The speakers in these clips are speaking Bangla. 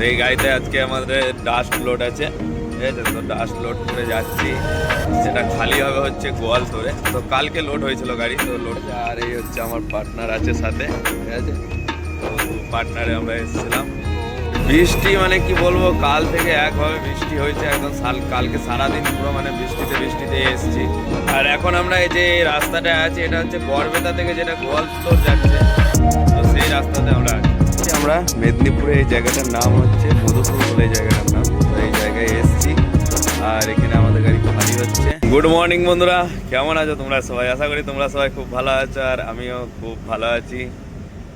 তো এই গাড়িতে আজকে আমাদের ডাস্ট লোড আছে। ঠিক আছে, তো ডাস্ট লোড করে যাচ্ছি। সেটা খালি হবে হচ্ছে গোয়ালতোরে তো কালকে লোড হয়েছিল গাড়ি, তো লোড আর এই হচ্ছে আমার পার্টনার আছে সাথে। ঠিক আছে? তো পার্টনারে আমরা এসেছিলাম। বৃষ্টি মানে কি বলব, কাল থেকে একভাবে বৃষ্টি হয়েছে। একদম সাল, কালকে সারাদিন পুরো মানে বৃষ্টিতে বৃষ্টিতে এসেছি। আর এখন আমরা এই যে রাস্তাটা আছে, এটা হচ্ছে বরবেতা থেকে যেটা গোয়ালতোর যাচ্ছে, তো সেই রাস্তাতে আমরা আছি। আমরা মেদিনীপুরে। এই জায়গাটার নাম হচ্ছে মধুপুর বলে জায়গাটার নাম। এই জায়গায় এসেছি আর এখানে আমাদের গাড়ি খালি হচ্ছে। গুড মর্নিং বন্ধুরা, কেমন আছো তোমরা সবাই? আশা করি তোমরা সবাই খুব ভালো আছো আর আমিও খুব ভালো আছি।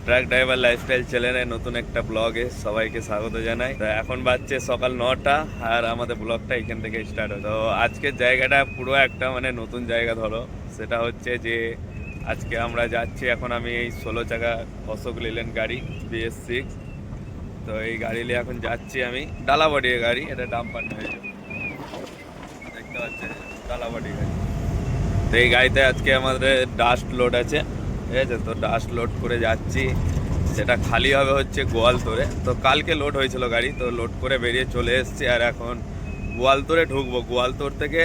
ট্রাক ড্রাইভার লাইফস্টাইল চ্যানেলের নতুন একটা ব্লগে সবাইকে স্বাগত জানাই। তো এখন বাজছে সকাল নটা আর আমাদের ব্লগটা এখান থেকে স্টার্ট হয় তো আজকের জায়গাটা পুরো একটা মানে নতুন জায়গা ধরো। সেটা হচ্ছে যে আজকে আমরা যাচ্ছি, এখন আমি এই ষোলো চাকা অশোক লিলেন গাড়ি বিএস সিক্স তো এই গাড়ি নিয়ে এখন যাচ্ছি আমি ডালাবাড়ির গাড়ি, এটা ডাম্পার যে। দেখতে পাচ্ছেন ডালাবাড়ি গাড়ি। তো এই গাড়িতে আজকে আমাদের ডাস্ট লোড আছে, ঠিক আছে? তো ডাস্ট লোড করে যাচ্ছি। সেটা খালি হবে হচ্ছে গোয়ালতোরে তো কালকে লোড হয়েছিল গাড়ি, তো লোড করে বেরিয়ে চলে এসেছি, আর এখন গোয়ালতোরে ঢুকবো। গোয়ালতোর থেকে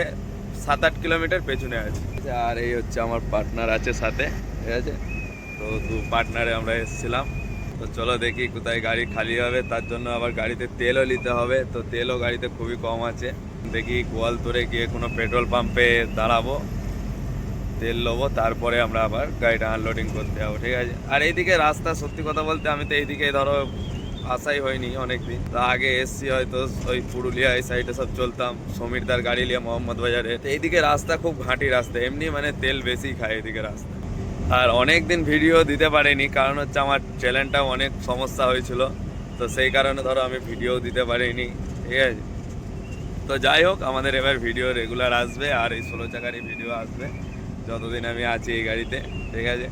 সাত আট কিলোমিটার পেছনে আছে। আর এই হচ্ছে আমার পার্টনার আছে সাথে, ঠিক আছে? তো দু পার্টনারে আমরা এসেছিলাম। তো চলো দেখি কোথায় গাড়ি খালি হবে, তার জন্য আবার গাড়িতে তেলও নিতে হবে। তো তেলও গাড়িতে খুবই কম আছে। দেখি গোয়ালতোরে গিয়ে কোনো পেট্রোল পাম্পে দাঁড়াবো। তেল নেব তারপরে আমরা আবার গাড়িটা আনলোডিং করতে যাব, ঠিক আছে? আর এইদিকে রাস্তা সত্যি কথা বলতে আমি তো এইদিকে ধরো আসাই হয়নি অনেক দিন তা আগে এসছি হয়তো ওই পুরুলিয়া এই সাইডে সব চলতাম, সমীরদার গাড়ি নিয়ে মোহাম্মদ বাজারে। এইদিকে রাস্তা খুব ঘাঁটি রাস্তা, এমনি মানে তেল বেশি খায় এদিকে রাস্তা। আর অনেক দিন ভিডিও দিতে পারিনি, কারণ হচ্ছে আমার চ্যানেলটা অনেক সমস্যা হয়েছিল। তো সেই কারণে ধরো আমি ভিডিও দিতে পারিনি, ঠিক আছে? তো যাই হোক, আমাদের এবার ভিডিও রেগুলার আসবে, আর এই ষোলো চাকারই ভিডিও আসবে, যতদিন আমি আছি এই গাড়িতে, ঠিক আছে?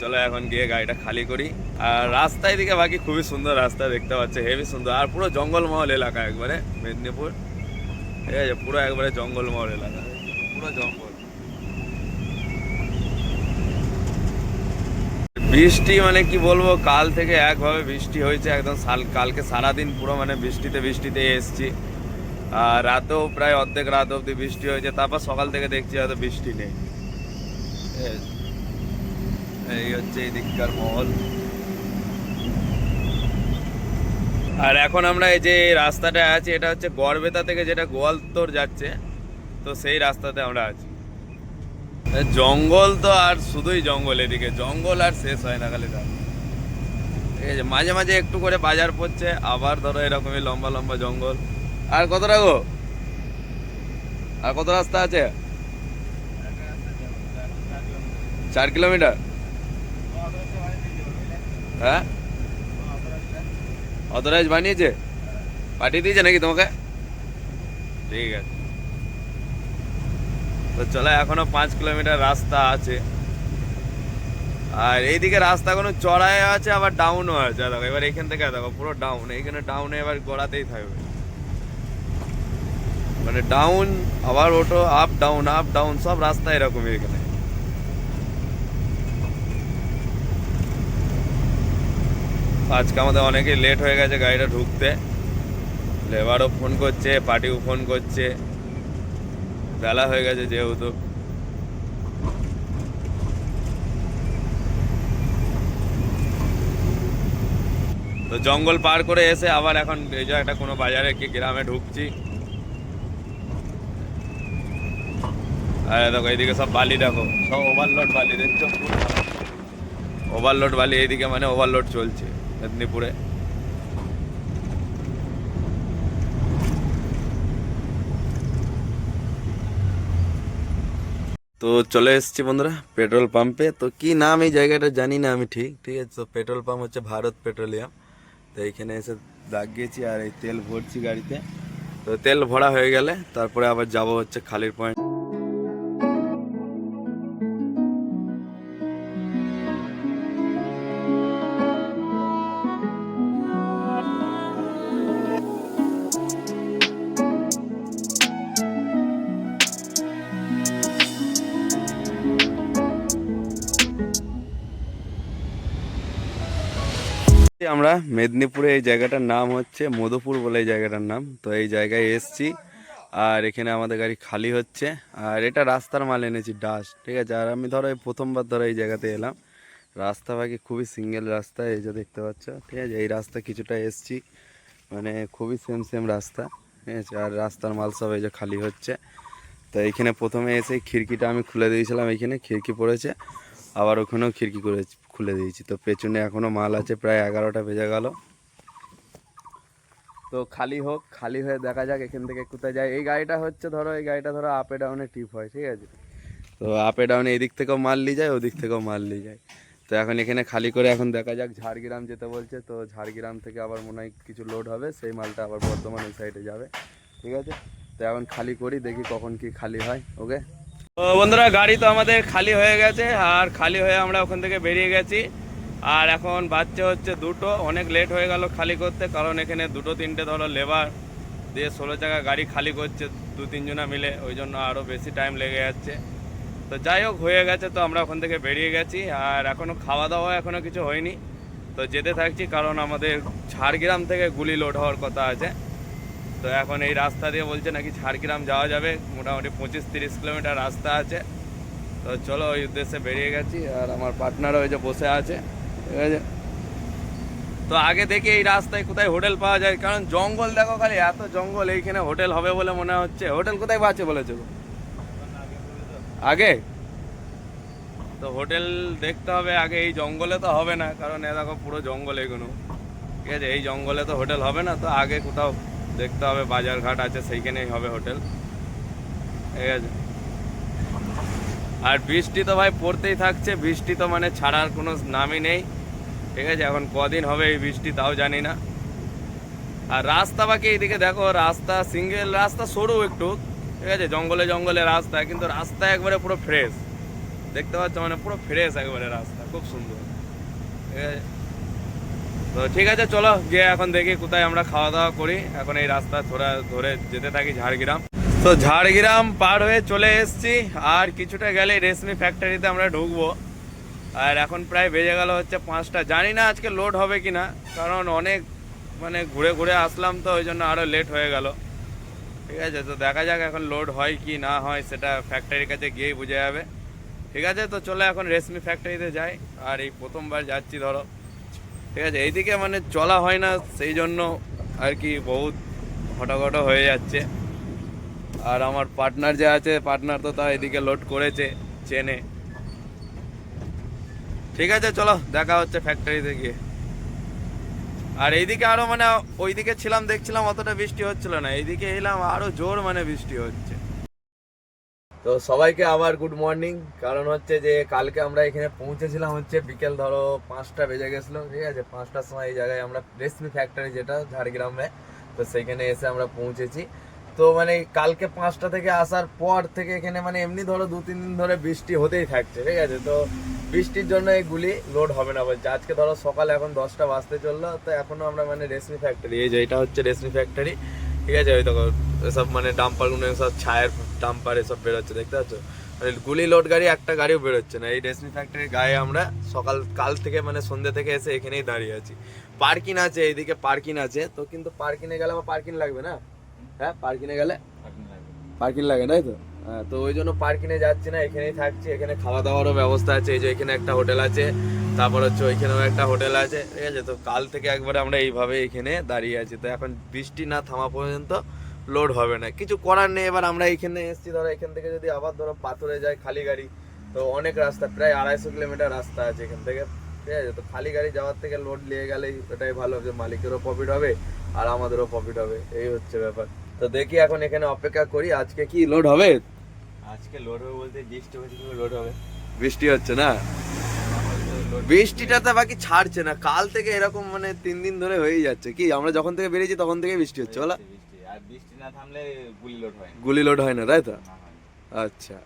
চলো এখন গিয়ে গাড়িটা খালি করি। আর রাস্তায় দিকে বাকি খুবই সুন্দর রাস্তা দেখতে পাচ্ছে, হেভি সুন্দর। আর পুরো জঙ্গলমহল এলাকা একবারে, মেদিনীপুর। ঠিক আছে, পুরো একবারে জঙ্গলমহল এলাকা। পুরো জঙ্গল। বৃষ্টি মানে কি বলব, কাল থেকে একভাবে বৃষ্টি হয়েছে একদম সাল, কালকে সারাদিন পুরো মানে বৃষ্টিতে বৃষ্টিতে এসেছি। আর রাতেও প্রায় অর্ধেক রাত অবধি বৃষ্টি হয়েছে, তারপর সকাল থেকে দেখছি হয়তো বৃষ্টি নেই। এই- হচ্ছে এই দিককার মহল। আর এখন আমরা এই যে রাস্তাটা আছে, এটা হচ্ছে গড়বেতা থেকে যেটা গোয়ালতোর যাচ্ছে, তো সেই রাস্তাতে আমরা আছি। জঙ্গল তো আর শুধুই জঙ্গল এদিকে, জঙ্গল আর শেষ হয় না খালি ঠিক আছে মাঝে মাঝে একটু করে বাজার পড়ছে, আবার ধরো এরকমই লম্বা লম্বা জঙ্গল। আর কত রাখো আর কত রাস্তা আছে? চার কিলোমিটার। হ্যাঁ? অথরাইজ বানিয়েছে? পাঠিয়ে দিয়েছে নাকি তোমাকে? ঠিক আছে। তো চলো, এখনও পাঁচ কিলোমিটার রাস্তা আছে। আর এইদিকে রাস্তা কোনো চড়াই আছে, আবার ডাউনও আছে। দেখো, এবার এখান থেকে দেখো, পুরো ডাউন এইখানে ডাউনে এবার গড়াতেই থাকবে। মানে ডাউন আবার ওটো আপ ডাউন আপ ডাউন সব রাস্তা এরকমই এখানে। আজকে আমাদের অনেকে লেট হয়ে গেছে গাড়িটা ঢুকতে। লেবারও ফোন করছে পার্টিও ফোন করছে। বেলা হয়ে গেছে যেহেতু। তো জঙ্গল পার করে এসে আবার এখন এই যে একটা কোনো বাজারে কি গ্রামে ঢুকছি। আর দেখো, এইদিকে সব বালি দেখো। সব ওভারলোড বালি, দেখছ? ওভারলোড বালি, এইদিকে মানে ওভারলোড চলছে। মেদিনীপুরে। তো চলে এসেছি বন্ধুরা পেট্রোল পাম্পে। তো কি নাম এই জায়গাটা জানি না আমি ঠিক ঠিক আছে? তো পেট্রোল পাম্প হচ্ছে ভারত পেট্রোলিয়াম। তো এইখানে এসে দাগিয়েছি আর এই তেল ভরছি গাড়িতে। তো তেল ভরা হয়ে গেলে তারপরে আবার যাব হচ্ছে খালির পয়েন্ট। আমরা মেদিনীপুরে এই জায়গাটার নাম হচ্ছে মধুপুর বলে এই জায়গাটার নাম। তো এই জায়গায় এসছি আর এখানে আমাদের গাড়ি খালি হচ্ছে। আর এটা রাস্তার মাল এনেছি, ডাস্ট, ঠিক আছে? আর আমি ধরো প্রথমবার ধরো এই জায়গাতে এলাম। রাস্তা বাকি খুবই সিঙ্গেল রাস্তা, এই যে দেখতে পাচ্ছ, ঠিক আছে? এই রাস্তা কিছুটা এসছি মানে খুবই সেম সেম রাস্তা, ঠিক আছে? আর রাস্তার মাল সব এই যে খালি হচ্ছে। তো এইখানে প্রথমে এসে খিড়কিটা আমি খুলে দিয়েছিলাম, এইখানে খিড়কি পড়েছে। আবার ওখানেও খিড়কি করে খুলে দিয়েছি। তো পেছনে এখনও মাল আছে, প্রায় এগারোটা বেজে গেল। তো খালি হোক, খালি হয়ে দেখা যাক এখান থেকে কোথায় যায়। এই গাড়িটা হচ্ছে ধরো, এই গাড়িটা ধরো আপে ডাউনে টিপ হয়, ঠিক আছে? তো আপে ডাউনে এদিক থেকেও মাল নিয়ে যায়, ওদিক থেকেও মাল নিয়ে যায়। তো এখন এখানে খালি করে এখন দেখা যাক, ঝাড়গ্রাম যেতে বলছে, তো ঝাড়গ্রাম থেকে আবার মনে হয় কিছু লোড হবে, সেই মালটা আবার বর্ধমান ওই সাইডে যাবে, ঠিক আছে? তো এখন খালি করি, দেখি কখন কি খালি হয় ওকে বন্ধুরা, গাড়ি তো আমাদের খালি হয়ে গেছে, আর খালি হয়ে আমরা ওখান থেকে বেরিয়ে গেছি। আর এখন বাচ্চা হচ্ছে দুটো, অনেক লেট হয়ে গেল খালি করতে, কারণ এখানে দুটো, তিনটে ধরো লেবার দিয়ে ষোলো চাকা গাড়ি খালি করছে দু তিনজনা মিলে, ওই জন্য আরও বেশি টাইম লেগে যাচ্ছে। তো যাই হোক, হয়ে গেছে তো আমরা ওখান থেকে বেরিয়ে গেছি, আর এখনও খাওয়া দাওয়া এখনও কিছু হয়নি। তো যেতে থাকছি, কারণ আমাদের ঝাড়গ্রাম থেকে গুলি লোড হওয়ার কথা আছে। তো এখন এই রাস্তা দিয়ে বলছে নাকি ঝাড়গ্রাম যাওয়া যাবে। মোটামুটি পঁচিশ তিরিশ কিলোমিটার রাস্তা আছে। তো চলো ওই উদ্দেশ্যে বেরিয়ে গেছি আর আমার পার্টনারও ওই যে বসে আছে। ঠিক আছে? তো আগে দেখি এই রাস্তায় কোথায় হোটেল পাওয়া যায়। কারণ জঙ্গল দেখো খালি, এত জঙ্গল, এইখানে হোটেল হবে বলে মনে হচ্ছে। হোটেল কোথায় পাচ্ছে বলেছে? আগে? তো হোটেল দেখতে হবে আগে, এই জঙ্গলে তো হবে না। কারণ এ দেখো পুরো জঙ্গল এগুলো। ঠিক আছে? এই জঙ্গলে তো হোটেল হবে না, তো আগে কোথাও দেখতে হবে, বাজার ঘাট আছে, সেইখানেই হবে হোটেল। ঠিক আছে? আর বৃষ্টি তো ভাই পড়তেই থাকছে, বৃষ্টি তো মানে ছাড়ার কোনো নামই নেই। ঠিক আছে? এখন কদিন হবে এই বৃষ্টি, তাও জানি না। আর রাস্তা বাকি এইদিকে দেখো, রাস্তা সিঙ্গেল, রাস্তা সরু একটু। ঠিক আছে? জঙ্গলে জঙ্গলে রাস্তা, কিন্তু রাস্তা একবারে পুরো ফ্রেশ দেখতে পাচ্ছ মানে পুরো ফ্রেশ একবারে রাস্তা, খুব সুন্দর। ঠিক আছে? তো ঠিক আছে, চলো গিয়ে এখন দেখি কোথায় আমরা খাওয়া দাওয়া করি। এখন এই রাস্তা থোড়া ধরে যেতে থাকি ঝাড়গ্রাম। তো ঝাড়গ্রাম পার হয়ে চলে এসেছি, আর কিছুটা গেলে রেশমি ফ্যাক্টরিতে আমরা ঢুকবো। আর এখন প্রায় বেজে গেল হচ্ছে পাঁচটা। জানি না আজকে লোড হবে কি না কারণ অনেক মানে ঘুরে ঘুরে আসলাম তো, ওই জন্য আরও লেট হয়ে গেল। ঠিক আছে, তো দেখা যাক এখন লোড হয় কি না হয়, সেটা ফ্যাক্টরির কাছে গিয়েই বোঝা যাবে। ঠিক আছে, তো চলো এখন রেশমি ফ্যাক্টরিতে যাই, আর এই প্রথমবার যাচ্ছি ধরো। ঠিক আছে, এইদিকে মানে চলা হয় না, সেই জন্য আর কি বহুত হটাঘট হয়ে যাচ্ছে। আর আমার পার্টনার যে আছে পার্টনার তো তা এদিকে লোড করেছে চেনে। ঠিক আছে, চলো, দেখা হচ্ছে ফ্যাক্টরিতে গিয়ে। আর এইদিকে আরও মানে ওইদিকে ছিলাম, দেখছিলাম অতটা বৃষ্টি হচ্ছিল না, এইদিকে এলাম আরও জোর মানে বৃষ্টি হচ্ছে। তো সবাইকে আবার গুড মর্নিং কারণ হচ্ছে যে কালকে আমরা এখানে পৌঁছেছিলাম হচ্ছে বিকেল ধরো পাঁচটা বেজে গেছিল, ঠিক আছে? পাঁচটার সময় এই জায়গায় আমরা রেশমি ফ্যাক্টরি যেটা ঝাড়গ্রামে, তো সেইখানে এসে আমরা পৌঁছেছি। তো মানে কালকে পাঁচটা থেকে আসার পর থেকে এখানে মানে এমনি ধরো দু তিন দিন ধরে বৃষ্টি হতেই থাকছে, ঠিক আছে? তো বৃষ্টির জন্য এইগুলি লোড হবে না। বলছে আজকে ধরো সকাল এখন দশটা বাজতে চলল, তো এখনও আমরা মানে রেশমি ফ্যাক্টরি এই যে এটা হচ্ছে রেশমি ফ্যাক্টরি ঠিক আছে? ওই দেখো এসব মানে ডাম্পারগুলো সব ছায়ের ডাম্পার এসব বেরোচ্ছে দেখতে পাচ্ছ? মানে গুলি লোড গাড়ি একটা গাড়িও বেরোচ্ছে না। এই রেশমি ফ্যাক্টরির গায়ে আমরা সকাল কাল থেকে মানে সন্ধ্যে থেকে এসে এখানেই দাঁড়িয়ে আছি। পার্কিং আছে এইদিকে পার্কিং আছে। তো কিন্তু পার্কিংয়ে গেলে আমার পার্কিং লাগবে না? হ্যাঁ পার্কিংয়ে গেলে? পার্কিং লাগে তাই তো? হ্যাঁ তো ওই জন্য পার্কিংয়ে যাচ্ছি না এখানেই থাকছি। এখানে খাওয়া দাওয়ারও ব্যবস্থা আছে। এই যে এখানে একটা হোটেল আছে তারপর হচ্ছে ওইখানেও একটা হোটেল আছে। ঠিক আছে? তো কাল থেকে একবারে আমরা এইভাবে এখানে দাঁড়িয়ে আছি। তো এখন বৃষ্টি না থামা পর্যন্ত লোড হবে না। কিছু করার নেই এবার আমরা এখানে এসেছি। ধরো এখান থেকে যদি আবার ধরো পাথরে যায় খালি গাড়ি তো অনেক রাস্তা প্রায় আড়াইশো কিলোমিটার রাস্তা আছে এখান থেকে। ঠিক আছে? তো খালি গাড়ি যাওয়ার থেকে লোড নিয়ে গেলেই ওটাই ভালো যে মালিকেরও প্রফিট হবে আর আমাদেরও প্রফিট হবে। এই হচ্ছে ব্যাপার। তো দেখি এখন এখানে অপেক্ষা করি আজকে কি লোড হবে? আজকে লোড হবে বলতে বৃষ্টি হচ্ছে লোড হবে। বৃষ্টি হচ্ছে না? বৃষ্টিটা তো বাকি ছাড়ছে না। কাল থেকে এরকম মানে তিন দিন ধরে হয়েই যাচ্ছে। কি আমরা যখন থেকে বেরিয়েছি তখন থেকে বৃষ্টি হচ্ছে বলা? আর বৃষ্টি না থামলে গুলি লোড হয় না। গুলি লোড হয় না তাই তো। আচ্ছা।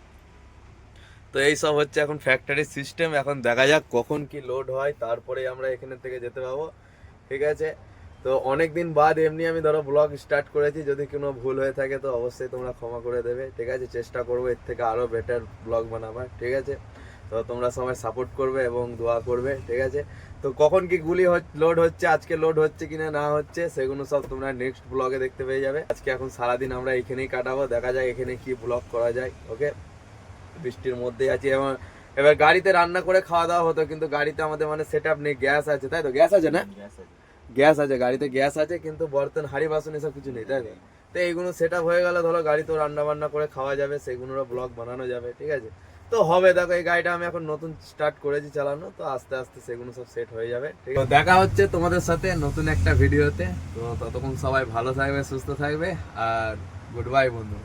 তো এই সব হচ্ছে এখন ফ্যাক্টরির সিস্টেম এখন দেখা যাক কখন কি লোড হয় তারপরে আমরা এখানে থেকে যেতে পাবো ঠিক আছে? তো অনেক দিন বাদ এমনি আমি ধরো ব্লগ স্টার্ট করেছি যদি কোনো ভুল হয়ে থাকে তো অবশ্যই তোমরা ক্ষমা করে দেবে। ঠিক আছে? চেষ্টা করব এর থেকে আরও বেটার ব্লগ বানাবার। ঠিক আছে? তো তোমরা সবাই সাপোর্ট করবে এবং দোয়া করবে ঠিক আছে? তো কখন কি গুলি লোড হচ্ছে আজকে লোড হচ্ছে কিনা না হচ্ছে সেগুলো সব তোমরা নেক্সট ব্লগে দেখতে পেয়ে যাবে। আজকে এখন সারাদিন আমরা এখানেই কাটাবো দেখা যায় এখানে কি ব্লগ করা যায় ওকে বৃষ্টির মধ্যে আছি এবং এবার গাড়িতে রান্না করে খাওয়া দাওয়া হতো কিন্তু গাড়িতে আমাদের মানে সেট আপ নেই গ্যাস আছে তাই তো? গ্যাস আছে না? গ্যাস আছে। গ্যাস আছে গাড়িতে গ্যাস আছে কিন্তু বর্তন হাড়ি বাসন এসব কিছু নেই তাই তো? তো এইগুলো সেট আপ হয়ে গেলে ধরো গাড়িতেও রান্না বান্না করে খাওয়া যাবে সেগুলোরও ব্লগ বানানো যাবে ঠিক আছে? তো হবে, দেখো এই গাড়িটা আমি এখন নতুন স্টার্ট করেছি চালানো, তো আস্তে আস্তে সেগুলো সব সেট হয়ে যাবে, ঠিক আছে? দেখা হচ্ছে তোমাদের সাথে নতুন একটা ভিডিওতে তো। ততক্ষণ সবাই ভালো থাকবে, সুস্থ থাকবে, আর গুড বাই বন্ধু।